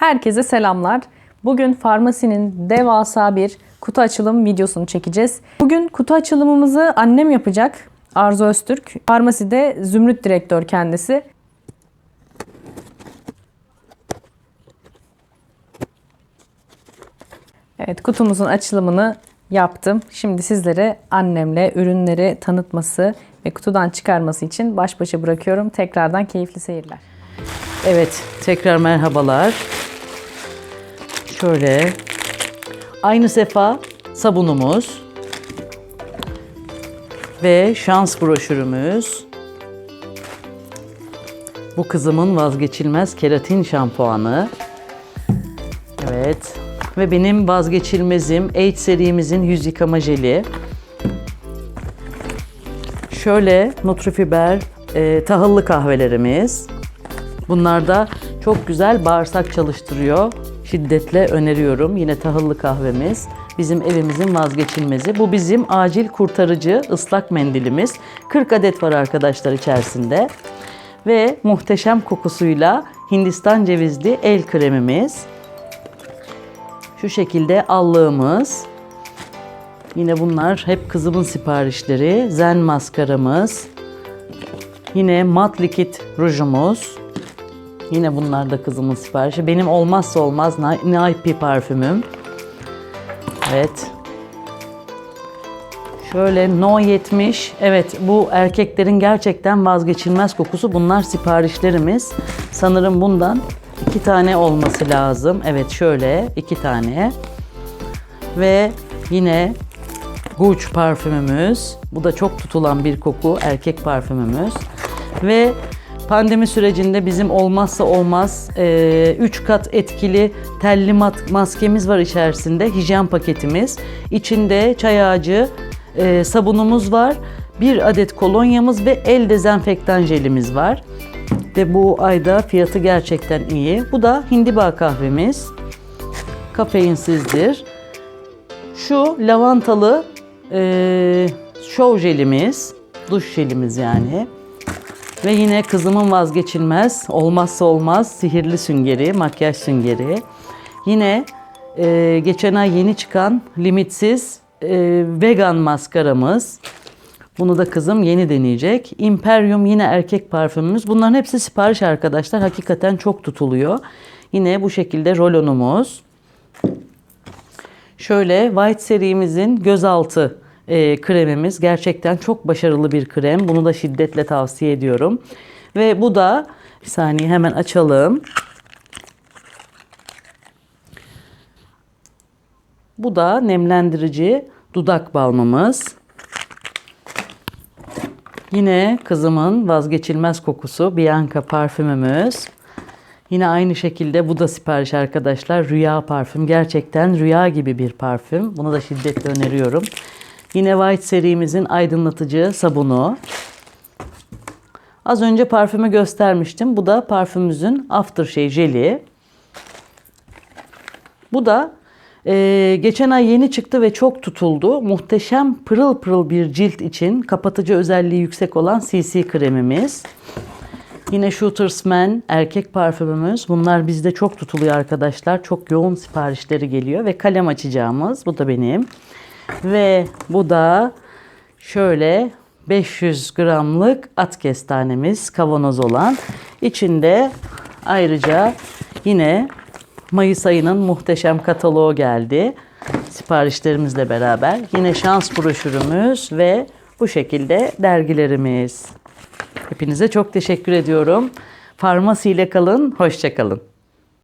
Herkese selamlar. Bugün Farmasi'nin devasa bir kutu açılım videosunu çekeceğiz. Bugün kutu açılımımızı annem yapacak. Arzu Öztürk. Farmasi'de Zümrüt direktör kendisi. Evet kutumuzun açılımını yaptım. Şimdi sizlere annemle ürünleri tanıtması ve kutudan çıkarması için baş başa bırakıyorum. Tekrardan keyifli seyirler. Evet, tekrar merhabalar. Şöyle aynı sefa sabunumuz ve şans broşürümüz. Bu kızımın vazgeçilmez keratin şampuanı. Evet. Ve benim vazgeçilmezim 8 serimizin yüz yıkama jeli. Şöyle Nutrifiber e, tahıllı kahvelerimiz. Bunlar da çok güzel bağırsak çalıştırıyor. Şiddetle öneriyorum. Yine tahıllı kahvemiz. Bizim evimizin vazgeçilmezi. Bu bizim acil kurtarıcı ıslak mendilimiz. 40 adet var arkadaşlar içerisinde. Ve muhteşem kokusuyla Hindistan cevizli el kremimiz. Şu şekilde allığımız. Yine bunlar hep kızımın siparişleri. Zen maskaramız. Yine mat likit rujumuz. Yine bunlar da kızımın siparişi. Benim olmazsa olmaz Naipi parfümüm. Evet. Şöyle No 70. Evet bu erkeklerin gerçekten vazgeçilmez kokusu. Bunlar siparişlerimiz. Sanırım bundan iki tane olması lazım. Evet şöyle iki tane. Ve yine Gucci parfümümüz. Bu da çok tutulan bir koku. Erkek parfümümüz. Ve pandemi sürecinde bizim olmazsa olmaz 3 kat etkili telli maskemiz var içerisinde. Hijyen paketimiz. İçinde çay ağacı e, sabunumuz var. Bir adet kolonyamız ve el dezenfektan jelimiz var. Ve bu ayda fiyatı gerçekten iyi. Bu da hindiba kahvemiz. Kafeinsizdir. Şu lavantalı e, şov jelimiz, duş jelimiz yani. Ve yine kızımın vazgeçilmez, olmazsa olmaz sihirli süngeri, makyaj süngeri. Yine e, geçen ay yeni çıkan limitsiz e, vegan maskaramız. Bunu da kızım yeni deneyecek. Imperium yine erkek parfümümüz. Bunların hepsi sipariş arkadaşlar. Hakikaten çok tutuluyor. Yine bu şekilde rolonumuz. Şöyle White serimizin gözaltı e, kremimiz. Gerçekten çok başarılı bir krem. Bunu da şiddetle tavsiye ediyorum. Ve bu da bir saniye hemen açalım. Bu da nemlendirici dudak balmımız. Yine kızımın vazgeçilmez kokusu Bianca parfümümüz. Yine aynı şekilde bu da sipariş arkadaşlar. Rüya parfüm. Gerçekten rüya gibi bir parfüm. Bunu da şiddetle öneriyorum. Yine White serimizin aydınlatıcı sabunu. Az önce parfümü göstermiştim. Bu da parfümümüzün aftershave jeli. Bu da e, geçen ay yeni çıktı ve çok tutuldu. Muhteşem pırıl pırıl bir cilt için kapatıcı özelliği yüksek olan CC kremimiz. Yine Shooter's Man erkek parfümümüz. Bunlar bizde çok tutuluyor arkadaşlar. Çok yoğun siparişleri geliyor ve kalem açacağımız. Bu da benim. Ve bu da şöyle 500 gramlık at kestanemiz kavanoz olan. İçinde ayrıca yine Mayıs ayının muhteşem kataloğu geldi. Siparişlerimizle beraber. Yine şans broşürümüz ve bu şekilde dergilerimiz. Hepinize çok teşekkür ediyorum. Farmasi ile kalın, hoşça kalın.